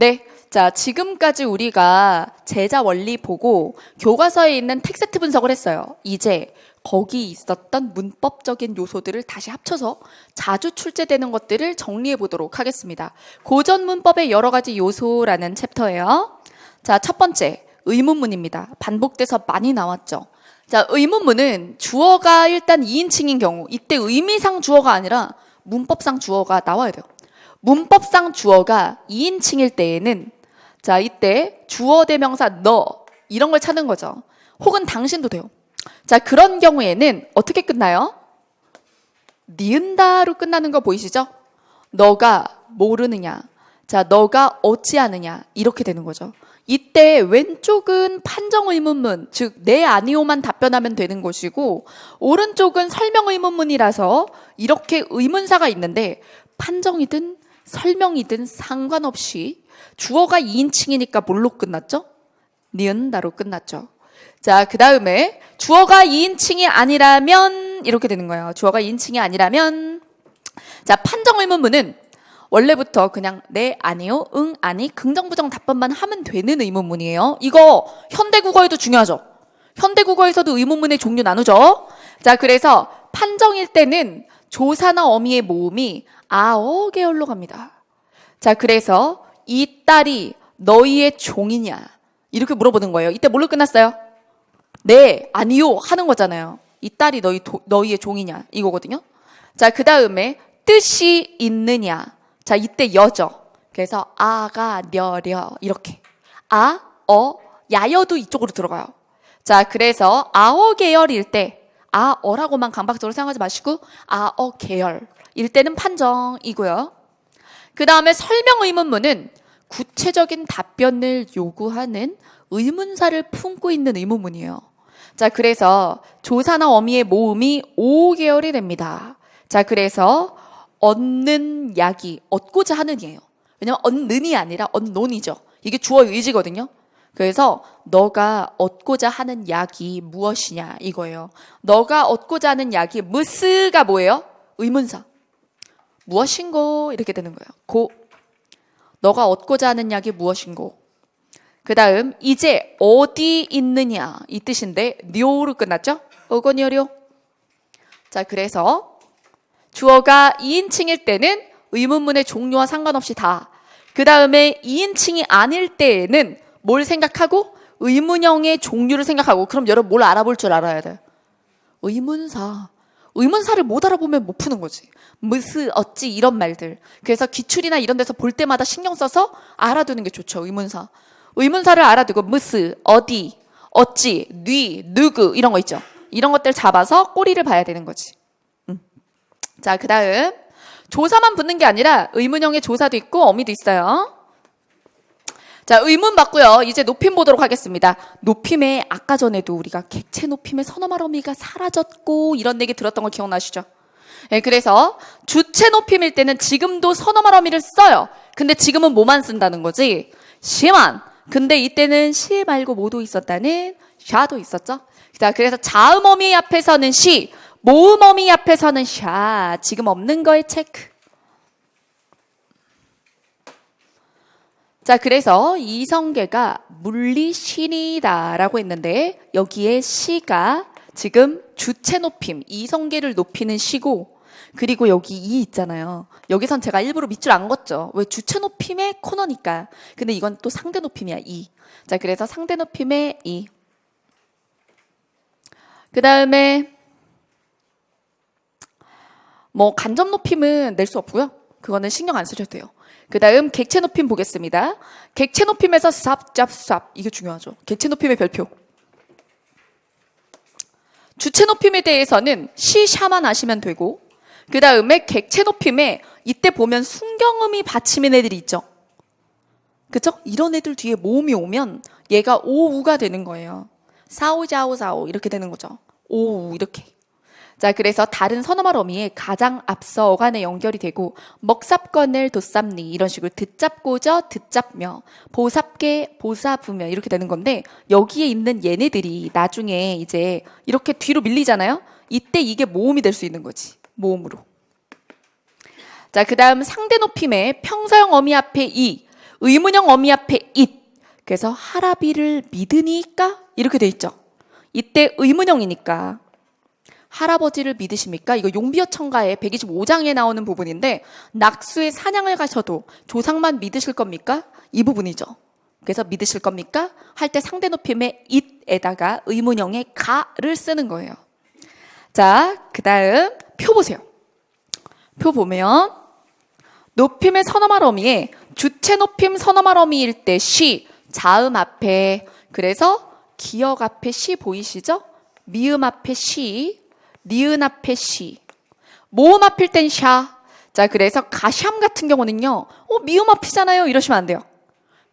네. 자, 지금까지 우리가 제자 원리 보고 교과서에 있는 텍스트 분석을 했어요. 이제 거기 있었던 문법적인 요소들을 다시 합쳐서 자주 출제되는 것들을 정리해 보도록 하겠습니다. 고전 문법의 여러 가지 요소라는 챕터예요. 자, 첫 번째, 의문문입니다. 반복돼서 많이 나왔죠. 자, 의문문은 주어가 일단 2인칭인 경우, 이때 의미상 주어가 아니라 문법상 주어가 나와야 돼요. 문법상 주어가 2인칭일 때에는 자, 이때 주어 대명사 너 이런 걸 찾는 거죠. 혹은 당신도 돼요. 자, 그런 경우에는 어떻게 끝나요? 니은다로 끝나는 거 보이시죠? 너가 모르느냐. 자, 너가 어찌하느냐. 이렇게 되는 거죠. 이때 왼쪽은 판정 의문문, 즉, 네, 아니오만 답변하면 되는 것이고, 오른쪽은 설명 의문문이라서 이렇게 의문사가 있는데, 판정이든 설명이든 상관없이 주어가 2인칭이니까 뭘로 끝났죠? 니은다로 끝났죠. 자, 그 다음에 주어가 2인칭이 아니라면 이렇게 되는 거예요. 주어가 2인칭이 아니라면 자, 판정 의문문은 원래부터 그냥 네, 아니요, 응, 아니, 긍정, 부정 답변만 하면 되는 의문문이에요. 이거 현대 국어에도 중요하죠. 현대 국어에서도 의문문의 종류 나누죠. 자, 그래서 판정일 때는 조사나 어미의 모음이 아어 계열로 갑니다. 자, 그래서 이 딸이 너희의 종이냐? 이렇게 물어보는 거예요. 이때 뭘로 끝났어요? 네, 아니요 하는 거잖아요. 이 딸이 너희 도- 너희의 종이냐? 이거거든요. 자, 그 다음에 뜻이 있느냐? 자, 이때 여죠. 그래서 아가 려려 이렇게 아, 어, 야여도 이쪽으로 들어가요. 자, 그래서 아어 계열일 때 아어라고만 강박적으로 생각하지 마시고 아어 계열 일 때는 판정이고요. 그 다음에 설명 의문문은 구체적인 답변을 요구하는 의문사를 품고 있는 의문문이에요. 자, 그래서 조사나 어미의 모음이 5계열이 됩니다. 자, 그래서 얻는 약이 얻고자 하는이에요. 왜냐면 얻는이 아니라 얻논이죠. 이게 주어 의지거든요. 그래서 너가 얻고자 하는 약이 무엇이냐 이거예요. 너가 얻고자 하는 약이 무스가 뭐예요? 의문사. 무엇인고 이렇게 되는 거예요. 고 너가 얻고자 하는 약이 무엇인고. 그 다음 이제 어디 있느냐 이 뜻인데 뇨로 끝났죠? 어거니어료. 자 그래서 주어가 2인칭일 때는 의문문의 종류와 상관없이 다. 그 다음에 2인칭이 아닐 때에는 뭘 생각하고 의문형의 종류를 생각하고 그럼 여러분 뭘 알아볼 줄 알아야 돼. 의문사. 의문사를 못 알아보면 못 푸는 거지. 무스, 어찌 이런 말들. 그래서 기출이나 이런 데서 볼 때마다 신경 써서 알아두는 게 좋죠. 의문사. 의문사를 알아두고 무스, 어디, 어찌, 뉘, 누구 이런 거 있죠. 이런 것들 잡아서 꼬리를 봐야 되는 거지. 음. 자, 그 다음. 조사만 붙는 게 아니라 의문형의 조사도 있고 어미도 있어요. 자, 의문 받고요. 이제 높임 보도록 하겠습니다. 높임에 아까 전에도 우리가 객체 높임의 선어말 어미가 사라졌고 이런 얘기 들었던 거 기억나시죠? 예, 그래서 주체 높임일 때는 지금도 선어말 어미를 써요. 근데 지금은 뭐만 쓴다는 거지? 시만. 근데 이때는 시 말고 뭐도 있었다는 샤도 있었죠? 자, 그래서 자음 어미 앞에서는 시, 모음 어미 앞에서는 샤. 지금 없는 거에 체크. 자, 그래서 이성계가 물리신이다라고 했는데 여기에 시가 지금 주체 높임, 이성계를 높이는 시고 그리고 여기 이 있잖아요. 여기선 제가 일부러 밑줄 안 걷죠. 왜 주체 높임의 코너니까. 근데 이건 또 상대 높임이야, 이. 자, 그래서 상대 높임의 이. 그 다음에 뭐 간접 높임은 낼 수 없고요. 그거는 신경 안 쓰셔도 돼요. 그 다음 객체 높임 보겠습니다. 객체 높임에서 쌉, 짭, 쌉 이게 중요하죠. 객체 높임의 별표. 주체 높임에 대해서는 시, 샤만 아시면 되고 그 다음에 객체 높임에 이때 보면 순경음이 받침인 애들이 있죠. 그쵸? 이런 애들 뒤에 모음이 오면 얘가 오우가 되는 거예요. 사오자오 사오 이렇게 되는 거죠. 오우 이렇게. 자, 그래서 다른 선어말 어미에 가장 앞서 어간에 연결이 되고 먹삽건을 돋삽니 이런 식으로 듣잡고저 듣잡며 보삽게 보사부며 이렇게 되는 건데 여기에 있는 얘네들이 나중에 이제 이렇게 뒤로 밀리잖아요. 이때 이게 모음이 될 수 있는 거지. 모음으로. 자, 그다음 상대 높임의 평사형 어미 앞에 이 의문형 어미 앞에 it. 그래서 할아비를 믿으니까 이렇게 돼 있죠. 이때 의문형이니까 할아버지를 믿으십니까? 이거 용비어 청가의 125장에 나오는 부분인데 낙수의 사냥을 가셔도 조상만 믿으실 겁니까? 이 부분이죠. 그래서 믿으실 겁니까? 할 때 상대 높임의 it에다가 의문형의 가를 쓰는 거예요. 자, 그 다음 표 보세요. 표 보면 높임의 선어말 어미에 주체 높임 선어말 어미일 때 she 자음 앞에 그래서 기억 앞에 she 보이시죠? 미음 앞에 she 니은 앞에 she 모음 앞일 땐 샤. 자 그래서 가샴 같은 경우는요. 어 미음 앞이잖아요. 이러시면 안 돼요.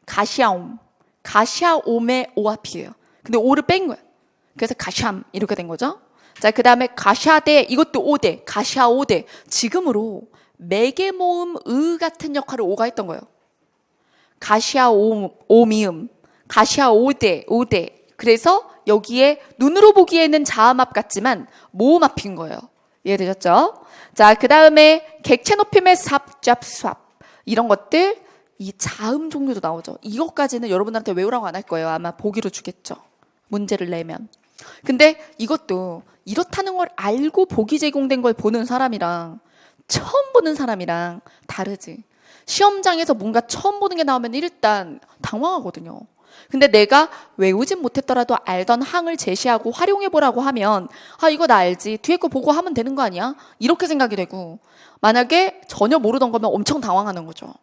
가샤옴 가샤옴의 오 앞이에요. 근데 오를 뺀 거예요. 그래서 가샴 이렇게 된 거죠. 자, 그 다음에 가샤대, 이것도 오대, 가샤 오대. 지금으로 매개 모음 의 같은 역할을 오가 했던 거예요. 가샤 오, 오미음, 가샤 오대, 오대. 그래서 여기에 눈으로 보기에는 자음합 같지만 모음 앞인 거예요. 이해되셨죠? 자, 그 다음에 객체 높임의 삽, 짭, 삽. 이런 것들, 이 자음 종류도 나오죠. 이것까지는 여러분한테 외우라고 안 할 거예요. 아마 보기로 주겠죠. 문제를 내면. 근데 이것도 이렇다는 걸 알고 보기 제공된 걸 보는 사람이랑 처음 보는 사람이랑 다르지. 시험장에서 뭔가 처음 보는 게 나오면 일단 당황하거든요. 근데 내가 외우진 못했더라도 알던 항을 제시하고 활용해 보라고 하면 아 이거 나 알지 뒤에 거 보고 하면 되는 거 아니야 이렇게 생각이 되고 만약에 전혀 모르던 거면 엄청 당황하는 거죠.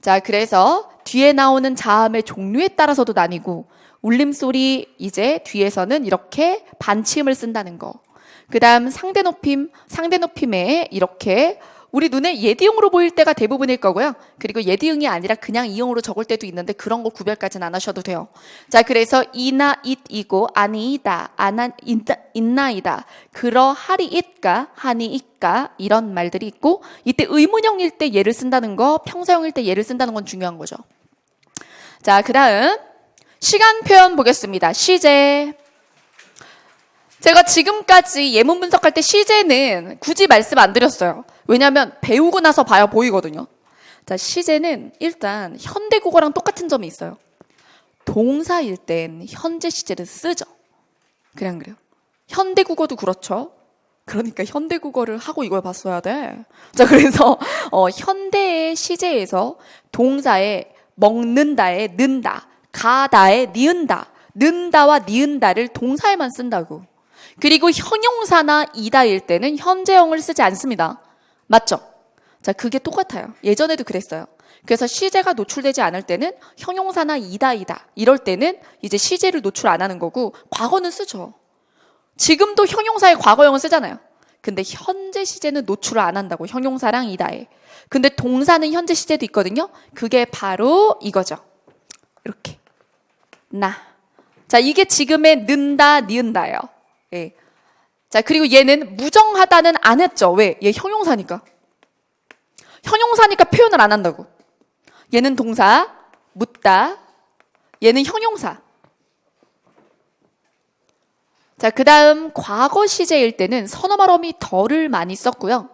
자 그래서 뒤에 나오는 자음의 종류에 따라서도 나뉘고 울림소리 이제 뒤에서는 이렇게 반침을 쓴다는 거. 그 다음 상대 높임, 상대 높임에 이렇게 우리 눈에 예디용으로 보일 때가 대부분일 거고요. 그리고 예디용이 아니라 그냥 이용으로 적을 때도 있는데 그런 거 구별까지는 안 하셔도 돼요. 자, 그래서 이나 it이고 아니이다, 아나 있다, 있나이다, 그러하리 it가 하니 it가 이런 말들이 있고 이때 의문형일 때 예를 쓴다는 거, 평사형일 때 예를 쓴다는 건 중요한 거죠. 자, 그 다음 시간 표현 보겠습니다. 시제. 제가 지금까지 예문 분석할 때 시제는 굳이 말씀 안 드렸어요. 왜냐하면 배우고 나서 봐야 보이거든요. 자, 시제는 일단 현대 국어랑 똑같은 점이 있어요. 동사일 땐 현재 시제를 쓰죠. 그냥 그래요. 현대 국어도 그렇죠. 그러니까 현대 국어를 하고 이걸 봤어야 돼. 자, 그래서 어, 현대의 시제에서 동사에 먹는다에 는다, 가다에 니은다, 는다와 니은다를 동사에만 쓴다고. 그리고 형용사나 이다일 때는 현재형을 쓰지 않습니다. 맞죠? 자, 그게 똑같아요. 예전에도 그랬어요. 그래서 시제가 노출되지 않을 때는 형용사나 이다이다. 이럴 때는 이제 시제를 노출 안 하는 거고, 과거는 쓰죠. 지금도 형용사의 과거형을 쓰잖아요. 근데 현재 시제는 노출을 안 한다고, 형용사랑 이다에. 근데 동사는 현재 시제도 있거든요. 그게 바로 이거죠. 이렇게. 나. 자, 이게 지금의 는다, 니은다예요. 예. 자, 그리고 얘는 무정하다는 안 했죠. 왜? 얘 형용사니까. 형용사니까 표현을 안 한다고. 얘는 동사, 묻다. 얘는 형용사. 자, 그 다음 과거 시제일 때는 선어말어미 덜을 많이 썼고요.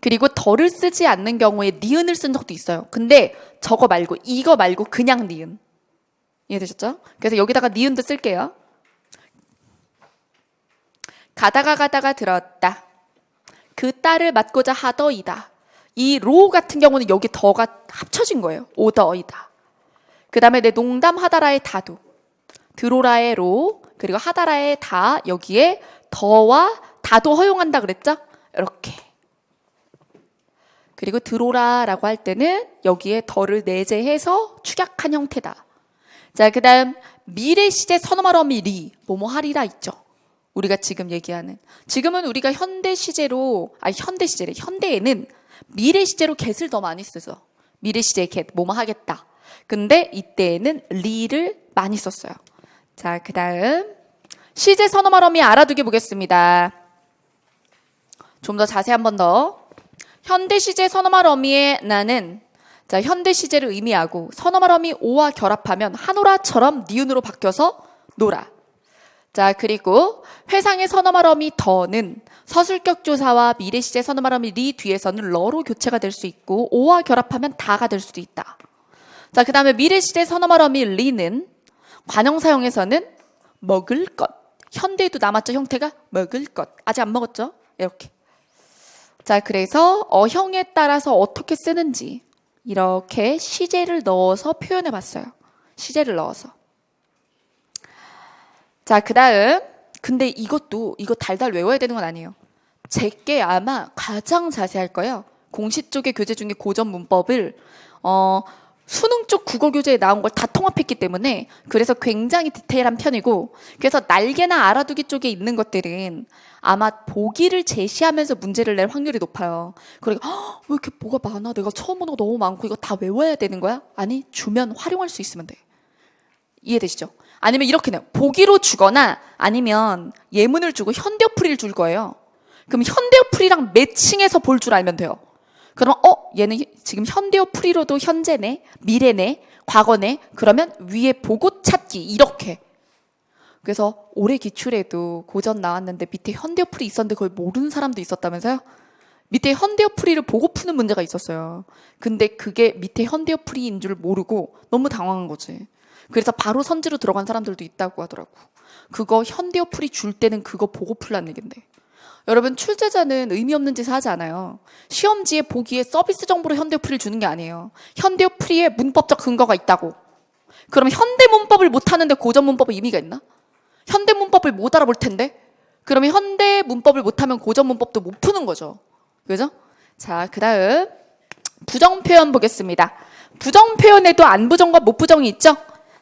그리고 덜을 쓰지 않는 경우에 니은을 쓴 적도 있어요. 근데 저거 말고, 이거 말고 그냥 니은. 이해되셨죠? 그래서 여기다가 니은도 쓸게요. 가다가 가다가 들었다. 그 딸을 맡고자 하더이다. 이 로 같은 경우는 여기 더가 합쳐진 거예요. 오더이다. 그 다음에 내 농담하다라의 다도. 들어라의 로, 그리고 하다라의 다, 여기에 더와 다도 허용한다 그랬죠? 이렇게. 그리고 들어라라고 할 때는 여기에 더를 내재해서 축약한 형태다. 자, 그 다음, 미래 시제 선어말어미 리, 뭐뭐 하리라 있죠. 우리가 지금 얘기하는. 지금은 우리가 현대 시제로, 아니, 현대 시제래. 현대에는 미래 시제로 get을 더 많이 쓰죠. 미래 시제 get, 뭐뭐 하겠다. 근데 이때에는 리를 많이 썼어요. 자, 그 다음. 시제 선어 말어미 알아두게 보겠습니다. 좀 더 자세히 한 번 더. 현대 시제 선어 말 어미의 나는 자, 현대 시제를 의미하고 선어 말 어미 오와 결합하면 한오라처럼 니은으로 바뀌어서 노라. 자, 그리고 회상의 선어말 어미 더는 서술격 조사와 미래 시제 선어말 어미 리 뒤에서는 러로 교체가 될 수 있고 오와 결합하면 다가 될 수도 있다. 자, 그 다음에 미래 시제 선어말어미 리는 관형사용에서는 먹을 것. 현대에도 남았죠, 형태가? 먹을 것. 아직 안 먹었죠? 이렇게. 자, 그래서 어형에 따라서 어떻게 쓰는지 이렇게 시제를 넣어서 표현해 봤어요. 시제를 넣어서. 자, 그 다음. 근데 이것도, 이거 달달 외워야 되는 건 아니에요. 제게 아마 가장 자세할 거예요. 공시 쪽의 교재 중에 고전 문법을, 어, 수능 쪽 국어 교재에 나온 걸 다 통합했기 때문에 그래서 굉장히 디테일한 편이고 그래서 날개나 알아두기 쪽에 있는 것들은 아마 보기를 제시하면서 문제를 낼 확률이 높아요. 그러니까 "헉, 왜 이렇게 뭐가 많아? 내가 처음 보는 거 너무 많고 이거 다 외워야 되는 거야? 아니 주면 활용할 수 있으면 돼. 이해되시죠? 아니면 이렇게 내요. 보기로 주거나 아니면 예문을 주고 현대어풀이를 줄 거예요. 그럼 현대어풀이랑 매칭해서 볼 줄 알면 돼요. 그럼 어 얘는 히- 지금 현대어풀이로도 현재네, 미래네, 과거네. 그러면 위에 보고 찾기 이렇게. 그래서 올해 기출에도 고전 나왔는데 밑에 현대어풀이 있었는데 그걸 모르는 사람도 있었다면서요? 밑에 현대어풀이를 보고 푸는 문제가 있었어요. 근데 그게 밑에 현대어풀이인 줄 모르고 너무 당황한 거지. 그래서 바로 선지로 들어간 사람들도 있다고 하더라고. 그거 현대어풀이 줄 때는 그거 보고 풀라는 얘긴데. 여러분 출제자는 의미 없는 짓을 하지 않아요. 시험지에 보기에 서비스 정보로 현대어풀이를 주는 게 아니에요. 현대어풀이에 문법적 근거가 있다고. 그럼 현대 문법을 못 하는데 고전 문법의 의미가 있나? 현대 문법을 못 알아볼 텐데. 그러면 현대 문법을 못 하면 고전 문법도 못 푸는 거죠. 그죠? 자, 그다음 부정 표현 보겠습니다. 부정 표현에도 안부정과 못부정이 있죠?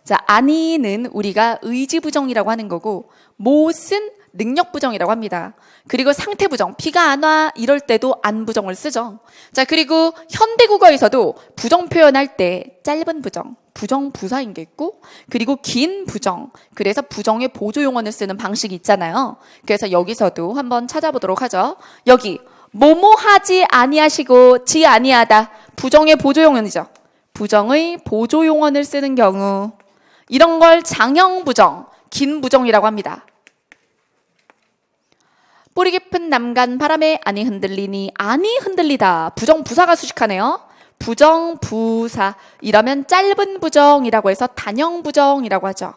자, 아니는 우리가 의지부정이라고 하는 거고, 못은 능력부정이라고 합니다. 그리고 상태부정, 비가 안 와, 이럴 때도 안부정을 쓰죠. 자, 그리고 현대국어에서도 부정 표현할 때 짧은 부정, 부정 부사인 게 있고, 그리고 긴 부정, 그래서 부정의 보조용어를 쓰는 방식이 있잖아요. 그래서 여기서도 한번 찾아보도록 하죠. 여기, 뭐뭐 하지 아니하시고 지 아니하다. 부정의 보조용어이죠. 부정의 보조용어를 쓰는 경우 이런 걸 장형 부정, 긴 부정이라고 합니다. 뿌리 깊은 남간 바람에 아니 흔들리니 아니 흔들리다. 부정 부사가 수식하네요. 부정 부사 이러면 짧은 부정이라고 해서 단형 부정이라고 하죠.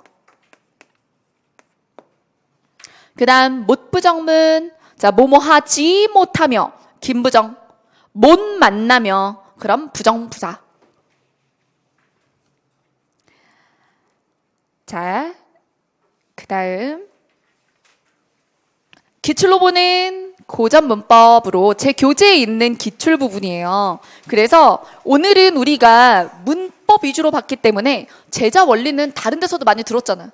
그다음 못 부정문 자 뭐뭐 하지 못하며 긴 부정 못 만나며 그럼 부정 부사 자 그 다음 기출로 보는 고전 문법으로 제 교재에 있는 기출 부분이에요. 그래서 오늘은 우리가 문법 위주로 봤기 때문에 제자 원리는 다른 데서도 많이 들었잖아.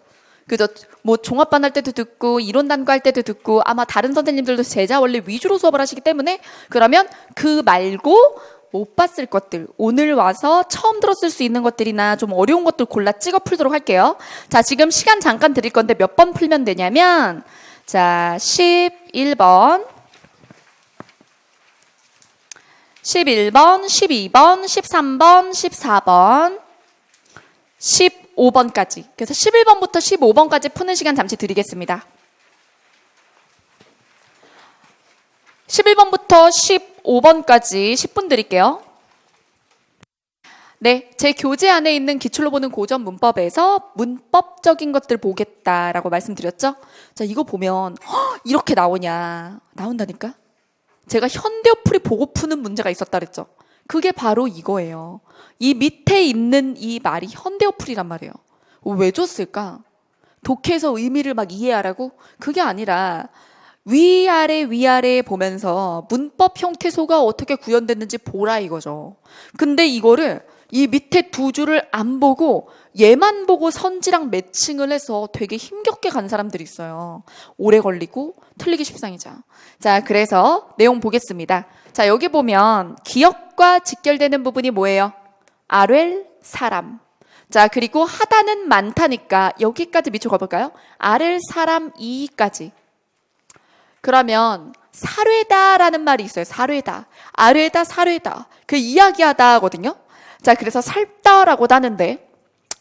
그죠? 뭐 종합반 할 때도 듣고 이론 단과 할 때도 듣고 아마 다른 선생님들도 제자 원리 위주로 수업을 하시기 때문에 그러면 그 말고 못 봤을 것들 오늘 와서 처음 들었을 수 있는 것들이나 좀 어려운 것들 골라 찍어 풀도록 할게요. 자, 지금 시간 잠깐 드릴 건데 몇 번 풀면 되냐면 자, 11번 11번, 12번, 13번, 14번, 15번까지. 그래서 11번부터 15번까지 푸는 시간 잠시 드리겠습니다. 11번부터 15 번까지 10분 드릴게요. 네, 제 교재 안에 있는 기출로 보는 고전 문법에서 문법적인 것들 보겠다라고 말씀드렸죠? 자, 이거 보면 헉, 이렇게 나오냐? 나온다니까? 제가 현대어풀이 보고 푸는 문제가 있었다 그랬죠? 그게 바로 이거예요. 이 밑에 있는 이 말이 현대어풀이란 말이에요. 왜 줬을까? 독해서 의미를 막 이해하라고? 그게 아니라 위아래 위아래 보면서 문법 형태소가 어떻게 구현됐는지 보라 이거죠. 근데 이거를 이 밑에 두 줄을 안 보고 얘만 보고 선지랑 매칭을 해서 되게 힘겹게 간 사람들이 있어요. 오래 걸리고 틀리기 십상이죠. 자, 그래서 내용 보겠습니다. 자, 여기 보면 기억과 직결되는 부분이 뭐예요? 아렐 사람. 자, 그리고 하다는 많다니까 여기까지 미쳐 가볼까요? 아렐 사람 이까지. 그러면 사례다라는 말이 있어요. 사례다. 아뢰다, 사례다. 그 이야기하다 하거든요. 자, 그래서 살다라고도 하는데,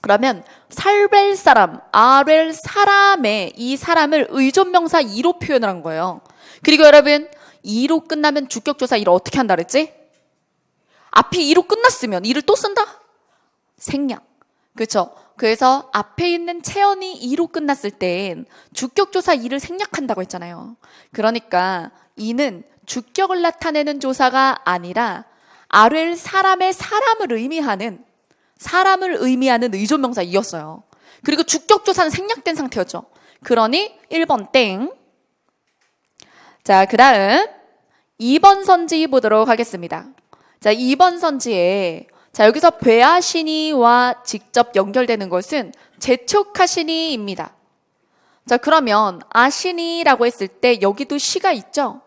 그러면 살벨 사람, 아렐 사람의 이 사람을 의존명사 이로 표현을 한 거예요. 그리고 여러분, 이로 끝나면 주격조사 이를 어떻게 한다 그랬지? 앞이 이로 끝났으면 이를 또 쓴다? 생략. 그렇죠? 그래서 앞에 있는 체언이 이로 끝났을 땐 주격조사 이를 생략한다고 했잖아요. 그러니까 이는 주격을 나타내는 조사가 아니라 아를 사람의 사람을 의미하는 사람을 의미하는 의존명사 이었어요. 그리고 주격조사는 생략된 상태였죠. 그러니 1번 땡. 자, 그 다음 2번 선지 보도록 하겠습니다. 자, 2번 선지에 자, 여기서 배하시니와 직접 연결되는 것은 재촉하시니입니다. 자, 그러면 아시니라고 했을 때 여기도 시가 있죠?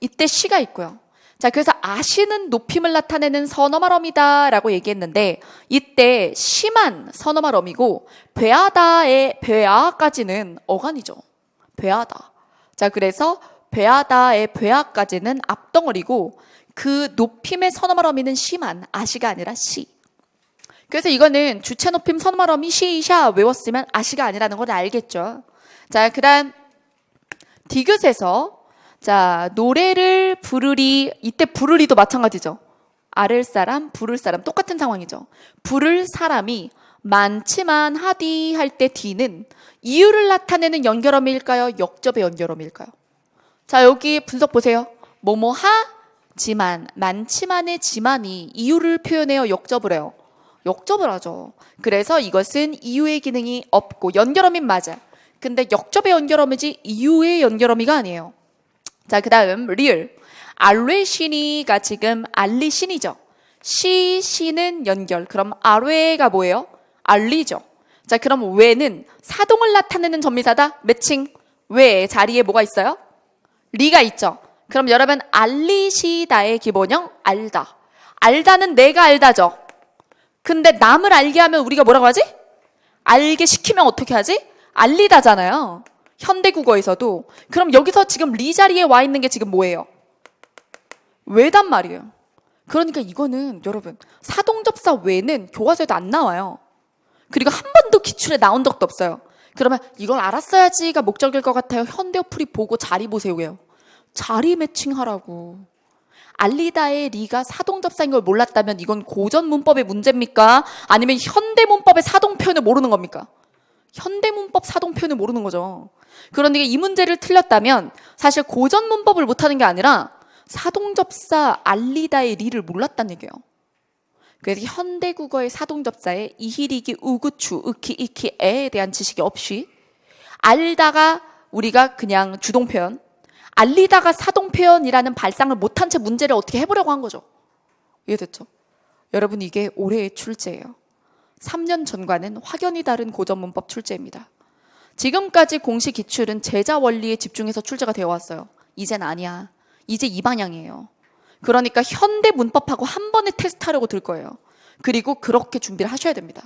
이때 시가 있고요. 자, 그래서 아시는 높임을 나타내는 선어말어미다 라고 얘기했는데 이때 심한 선어말어미고 배하다의 배하까지는 어간이죠. 배하다. 자, 그래서 배하다의 배하까지는 앞덩어리고 그 높임의 선어말 어미는 심한 아시가 아니라 시. 그래서 이거는 주체 높임 선어말 어미 시샤 외웠으면 아시가 아니라는 걸 알겠죠. 자, 그다음 디귿에서 자, 노래를 부르리, 이때 부르리도 마찬가지죠. 아를 사람, 부를 사람, 똑같은 상황이죠. 부를 사람이 많지만 하디 할 때 디는 이유를 나타내는 연결어미일까요? 역접의 연결어미일까요? 자, 여기 분석 보세요. 뭐뭐 하 지만, 많지만의 지만이 이유를 표현해요? 역접을 해요? 역접을 하죠. 그래서 이것은 이유의 기능이 없고, 연결어미 맞아. 근데 역접의 연결어미지 이유의 연결어미가 아니에요. 자, 그 다음, 리을. 알레시니가 지금 알리신이죠. 시, 시는 연결. 그럼 아뢰가 뭐예요? 알리죠. 자, 그럼 왜는 사동을 나타내는 전미사다? 매칭. 왜 자리에 뭐가 있어요? 리가 있죠. 그럼 여러분, 알리시다의 기본형, 알다. 알다는 내가 알다죠. 근데 남을 알게 하면 우리가 뭐라고 하지? 알게 시키면 어떻게 하지? 알리다잖아요. 현대 국어에서도. 그럼 여기서 지금 리 자리에 와 있는 게 지금 뭐예요? 왜단 말이에요. 그러니까 이거는 여러분 사동접사 외는 교과서에도 안 나와요. 그리고 한 번도 기출에 나온 적도 없어요. 그러면 이걸 알았어야지가 목적일 것 같아요. 현대 어플이 보고 자리 보세요예요. 자리 매칭하라고. 알리다의 리가 사동접사인 걸 몰랐다면 이건 고전 문법의 문제입니까? 아니면 현대 문법의 사동 표현을 모르는 겁니까? 현대 문법 사동 표현을 모르는 거죠. 그러니까 이 문제를 틀렸다면 사실 고전 문법을 못하는 게 아니라 사동접사 알리다의 리를 몰랐다는 얘기예요. 그래서 현대 국어의 사동접사에 이히리기 우구추 으키 이키 에에 대한 지식이 없이 알다가 우리가 그냥 주동 표현 알리다가 사동 표현이라는 발상을 못한 채 문제를 어떻게 해보려고 한 거죠. 이해됐죠? 여러분 이게 올해의 출제예요. 3년 전과는 확연히 다른 고전 문법 출제입니다. 지금까지 공식 기출은 제자 원리에 집중해서 출제가 되어 왔어요. 이젠 아니야. 이제 이 방향이에요. 그러니까 현대 문법하고 한 번에 테스트하려고 들 거예요. 그리고 그렇게 준비를 하셔야 됩니다.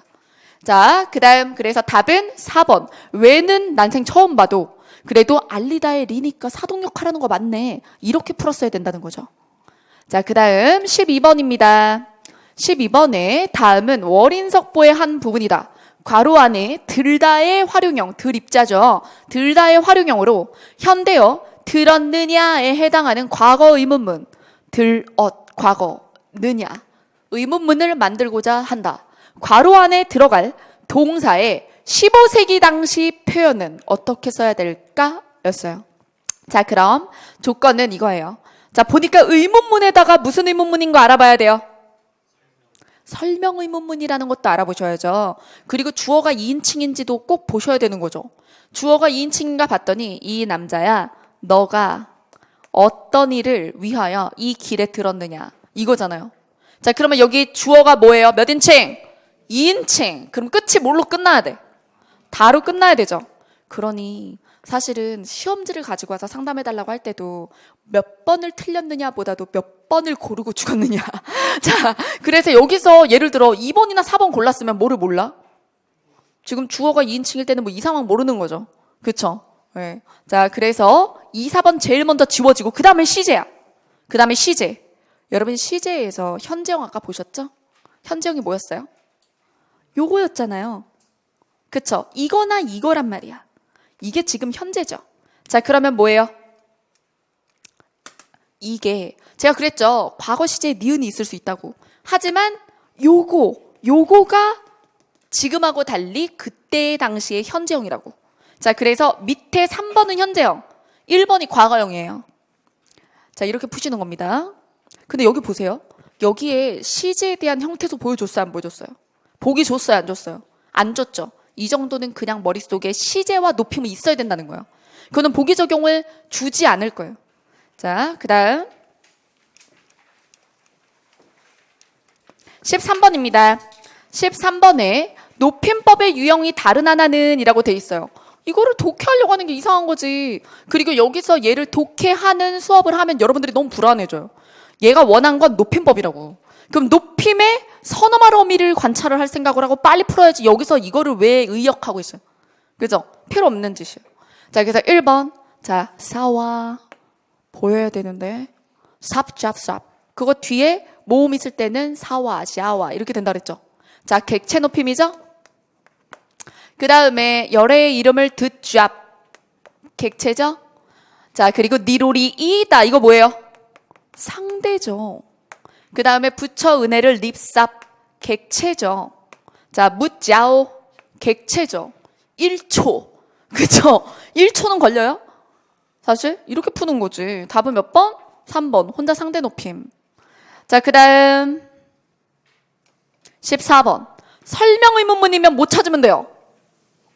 자, 그 다음, 그래서 답은 4번. 왜는 난생 처음 봐도 그래도 알리다의 리니까 사동역 하라는 거 맞네. 이렇게 풀었어야 된다는 거죠. 자, 그 다음 12번입니다. 12번에 다음은 월인석보의 한 부분이다. 괄호 안에 들다의 활용형, 들입자죠. 들다의 활용형으로 현대어 들었느냐에 해당하는 과거 의문문, 들엇 과거 느냐 의문문을 만들고자 한다. 괄호 안에 들어갈 동사의 15세기 당시 표현은 어떻게 써야 될까? 였어요. 자, 그럼 조건은 이거예요. 자, 보니까 의문문에다가 무슨 의문문인 거 알아봐야 돼요. 설명 의문문이라는 것도 알아보셔야죠. 그리고 주어가 2인칭인지도 꼭 보셔야 되는 거죠. 주어가 2인칭인가 봤더니 이 남자야, 너가 어떤 일을 위하여 이 길에 들었느냐. 이거잖아요. 자, 그러면 여기 주어가 뭐예요? 몇 인칭? 2인칭. 그럼 끝이 뭘로 끝나야 돼? 다로 끝나야 되죠. 그러니 사실은 시험지를 가지고 와서 상담해달라고 할 때도 몇 번을 틀렸느냐 보다도 몇 번을 고르고 죽었느냐. 자, 그래서 여기서 예를 들어 2번이나 4번 골랐으면 뭐를 몰라? 지금 주어가 2인칭일 때는 뭐 이 상황 모르는 거죠. 그쵸? 네. 자, 그래서 2, 4번 제일 먼저 지워지고, 그 다음에 시제야. 그 다음에 시제. 여러분 시제에서 현재형 아까 보셨죠? 현재형이 뭐였어요? 요거였잖아요. 그쵸? 이거나 이거란 말이야. 이게 지금 현재죠. 자, 그러면 뭐예요? 이게 제가 그랬죠. 과거 시제에 니은이 있을 수 있다고. 하지만 요거 요거가 지금하고 달리 그때 당시의 현재형이라고. 자, 그래서 밑에 3번은 현재형, 1번이 과거형이에요. 자, 이렇게 푸시는 겁니다. 근데 여기 보세요. 여기에 시제에 대한 형태소 보여줬어요, 안 보여줬어요? 보기 줬어요, 안 줬어요? 안 줬죠. 이 정도는 그냥 머릿속에 시제와 높임은 있어야 된다는 거예요. 그거는 보기 적용을 주지 않을 거예요. 자, 그 다음. 13번입니다. 13번에 높임법의 유형이 다른 하나는 이라고 돼 있어요. 이거를 독해하려고 하는 게 이상한 거지. 그리고 여기서 얘를 독해하는 수업을 하면 여러분들이 너무 불안해져요. 얘가 원한 건 높임법이라고. 그럼 높임의 선어말 어미를 관찰을 할 생각을 하고 빨리 풀어야지 여기서 이거를 왜 의역하고 있어요. 그죠? 필요 없는 짓이에요. 자, 그래서 1번. 자, 사와. 보여야 되는데. 삽, 잡, 삽. 그거 뒤에 모음 있을 때는 사와, 샤와. 이렇게 된다 그랬죠. 자, 객체 높임이죠? 그 다음에 열의 이름을 듣잡. 객체죠? 자, 그리고 니로리 이다. 이거 뭐예요? 상대죠. 그 다음에 부처 은혜를 립삽. 객체죠. 자, 묻자오. 객체죠. 1초. 그쵸? 1초는 걸려요? 사실 이렇게 푸는 거지. 답은 몇 번? 3번. 혼자 상대 높임. 자, 그 다음 14번. 설명 의문문이면 못 찾으면 돼요.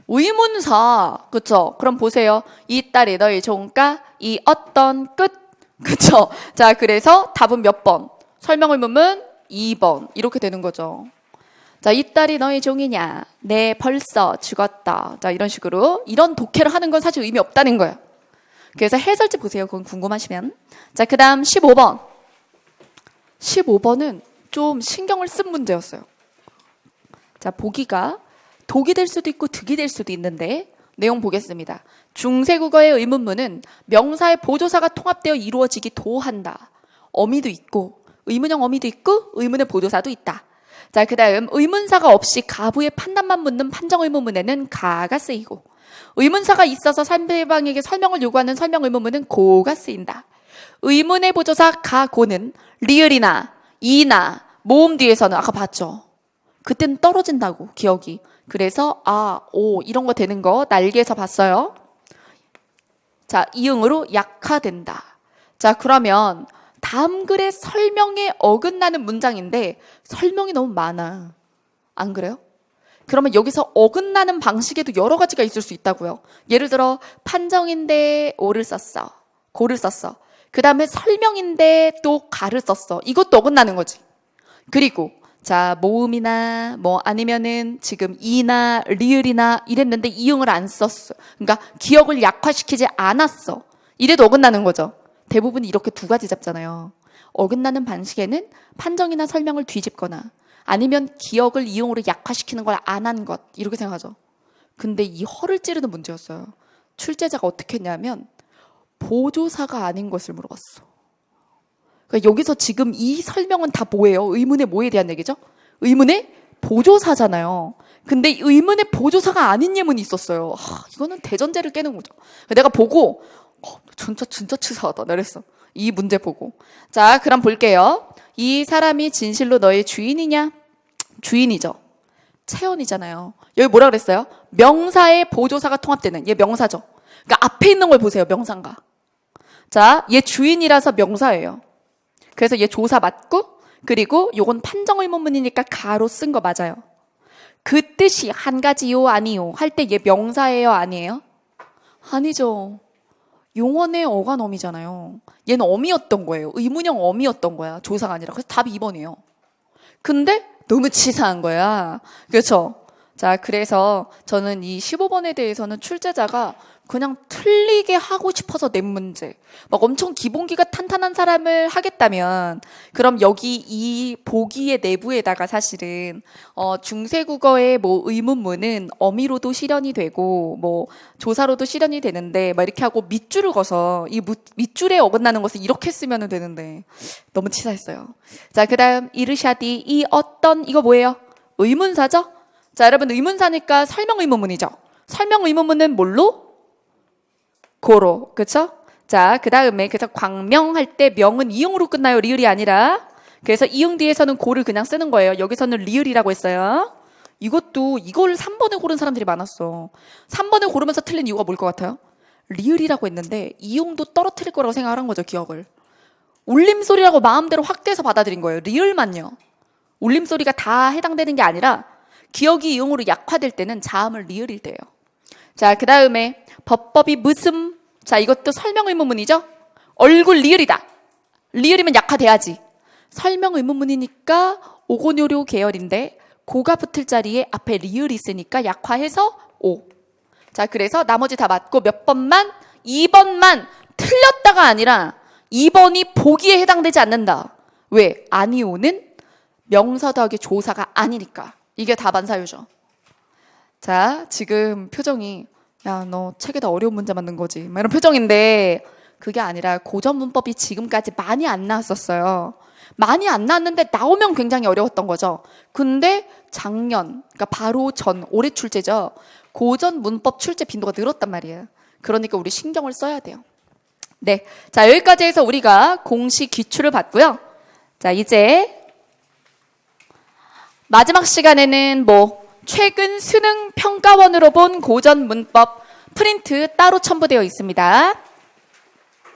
의문사. 그쵸? 그럼 보세요. 이 딸이 너의 종가, 이 어떤 끝. 그쵸? 자, 그래서 답은 몇 번? 설명 의문문 2번. 이렇게 되는 거죠. 자, 이 딸이 너의 종이냐? 네, 벌써 죽었다. 자, 이런 식으로. 이런 독해를 하는 건 사실 의미 없다는 거예요. 그래서 해설지 보세요. 그건 궁금하시면. 자, 그 다음 15번. 15번은 좀 신경을 쓴 문제였어요. 자, 보기가 독이 될 수도 있고 득이 될 수도 있는데 내용 보겠습니다. 중세국어의 의문문은 명사의 보조사가 통합되어 이루어지기 도 한다. 어미도 있고 의문형 어미도 있고 의문의 보조사도 있다. 자, 그 다음 의문사가 없이 가부의 판단만 묻는 판정 의문문에는 가가 쓰이고 의문사가 있어서 상대방에게 설명을 요구하는 설명 의문문은 고가 쓰인다. 의문의 보조사 가고는 리을이나 이나 모음 뒤에서는 아까 봤죠. 그때는 떨어진다고 기억이. 그래서 아, 오 이런 거 되는 거 날개에서 봤어요. 자, 이응으로 약화된다. 자, 그러면 다음 글의 설명에 어긋나는 문장인데 설명이 너무 많아. 안 그래요? 그러면 여기서 어긋나는 방식에도 여러 가지가 있을 수 있다고요. 예를 들어 판정인데 오를 썼어. 고를 썼어. 그 다음에 설명인데 또 가를 썼어. 이것도 어긋나는 거지. 그리고 자 모음이나 뭐 아니면은 지금 이나 리을이나 이랬는데 이응을 안 썼어. 그러니까 기억을 약화시키지 않았어. 이래도 어긋나는 거죠. 대부분 이렇게 두 가지 잡잖아요. 어긋나는 방식에는 판정이나 설명을 뒤집거나 아니면 기억을 이용으로 약화시키는 걸 안 한 것 이렇게 생각하죠. 근데 이 허를 찌르는 문제였어요. 출제자가 어떻게 했냐면 보조사가 아닌 것을 물어봤어. 그러니까 여기서 지금 이 설명은 다 뭐예요? 의문의 뭐에 대한 얘기죠? 의문의 보조사잖아요. 근데 의문의 보조사가 아닌 예문이 있었어요. 하, 이거는 대전제를 깨는 거죠. 내가 보고 어, 진짜 진짜 치사하다. 그랬어. 이 문제 보고. 자, 그럼 볼게요. 이 사람이 진실로 너의 주인이냐? 주인이죠. 체언이잖아요. 여기 뭐라 그랬어요? 명사의 보조사가 통합되는 얘 명사죠. 그러니까 앞에 있는 걸 보세요. 명사인가. 자, 얘 주인이라서 명사예요. 그래서 얘 조사 맞고 그리고 요건 판정 의문문이니까 가로 쓴 거 맞아요. 그 뜻이 한 가지요 아니요 할 때 얘 명사예요 아니에요? 아니죠. 용언의 어간 어미잖아요. 얘는 어미였던 거예요. 의문형 어미였던 거야. 조사가 아니라. 그래서 답이 2번이에요. 근데 너무 치사한 거야. 그렇죠? 자, 그래서 저는 이 15번에 대해서는 출제자가 그냥 틀리게 하고 싶어서 낸 문제. 막 엄청 기본기가 탄탄한 사람을 하겠다면, 그럼 여기 이 보기의 내부에다가 사실은, 어, 중세 국어의 뭐 의문문은 어미로도 실현이 되고, 뭐 조사로도 실현이 되는데, 막 이렇게 하고 밑줄을 거서 이 무- 밑줄에 어긋나는 것을 이렇게 쓰면 되는데, 너무 치사했어요. 자, 그 다음, 이르샤디, 이 어떤, 이거 뭐예요? 의문사죠? 자, 여러분, 의문사니까 설명 의문문이죠? 설명 의문문은 뭘로? 고로. 그쵸? 자, 그 다음에, 그래서 광명할 때 명은 이용으로 끝나요. 리을이 아니라. 그래서 이응 뒤에서는 고를 그냥 쓰는 거예요. 여기서는 리을이라고 했어요. 이것도 이걸 3번에 고른 사람들이 많았어. 3번에 고르면서 틀린 이유가 뭘 것 같아요? 리을이라고 했는데 이용도 떨어뜨릴 거라고 생각을 한 거죠, 기억을. 울림소리라고 마음대로 확대해서 받아들인 거예요. 리을만요. 울림소리가 다 해당되는 게 아니라 기억이 이용으로 약화될 때는 자음을 리을일 때예요. 자, 그 다음에 법법이 무슨 자, 이것도 설명 의문문이죠? 얼굴 리을이다. 리을이면 약화돼야지. 설명 의문문이니까 오고뇨료 계열인데 고가 붙을 자리에 앞에 리을이 있으니까 약화해서 오. 자, 그래서 나머지 다 맞고 몇 번만 2번만 틀렸다가 아니라 2번이 보기에 해당되지 않는다. 왜? 아니오는 명사 더하기 조사가 아니니까. 이게 답안 사유죠. 자, 지금 표정이 야, 너 책에다 어려운 문제 만든 거지. 막 이런 표정인데 그게 아니라 고전 문법이 지금까지 많이 안 나왔었어요. 많이 안 나왔는데 나오면 굉장히 어려웠던 거죠. 근데 작년, 그러니까 바로 전 올해 출제죠. 고전 문법 출제 빈도가 늘었단 말이에요. 그러니까 우리 신경을 써야 돼요. 네. 자, 여기까지 해서 우리가 공식 기출을 봤고요. 자, 이제 마지막 시간에는 뭐 최근 수능 평가원으로 본 고전 문법 프린트 따로 첨부되어 있습니다.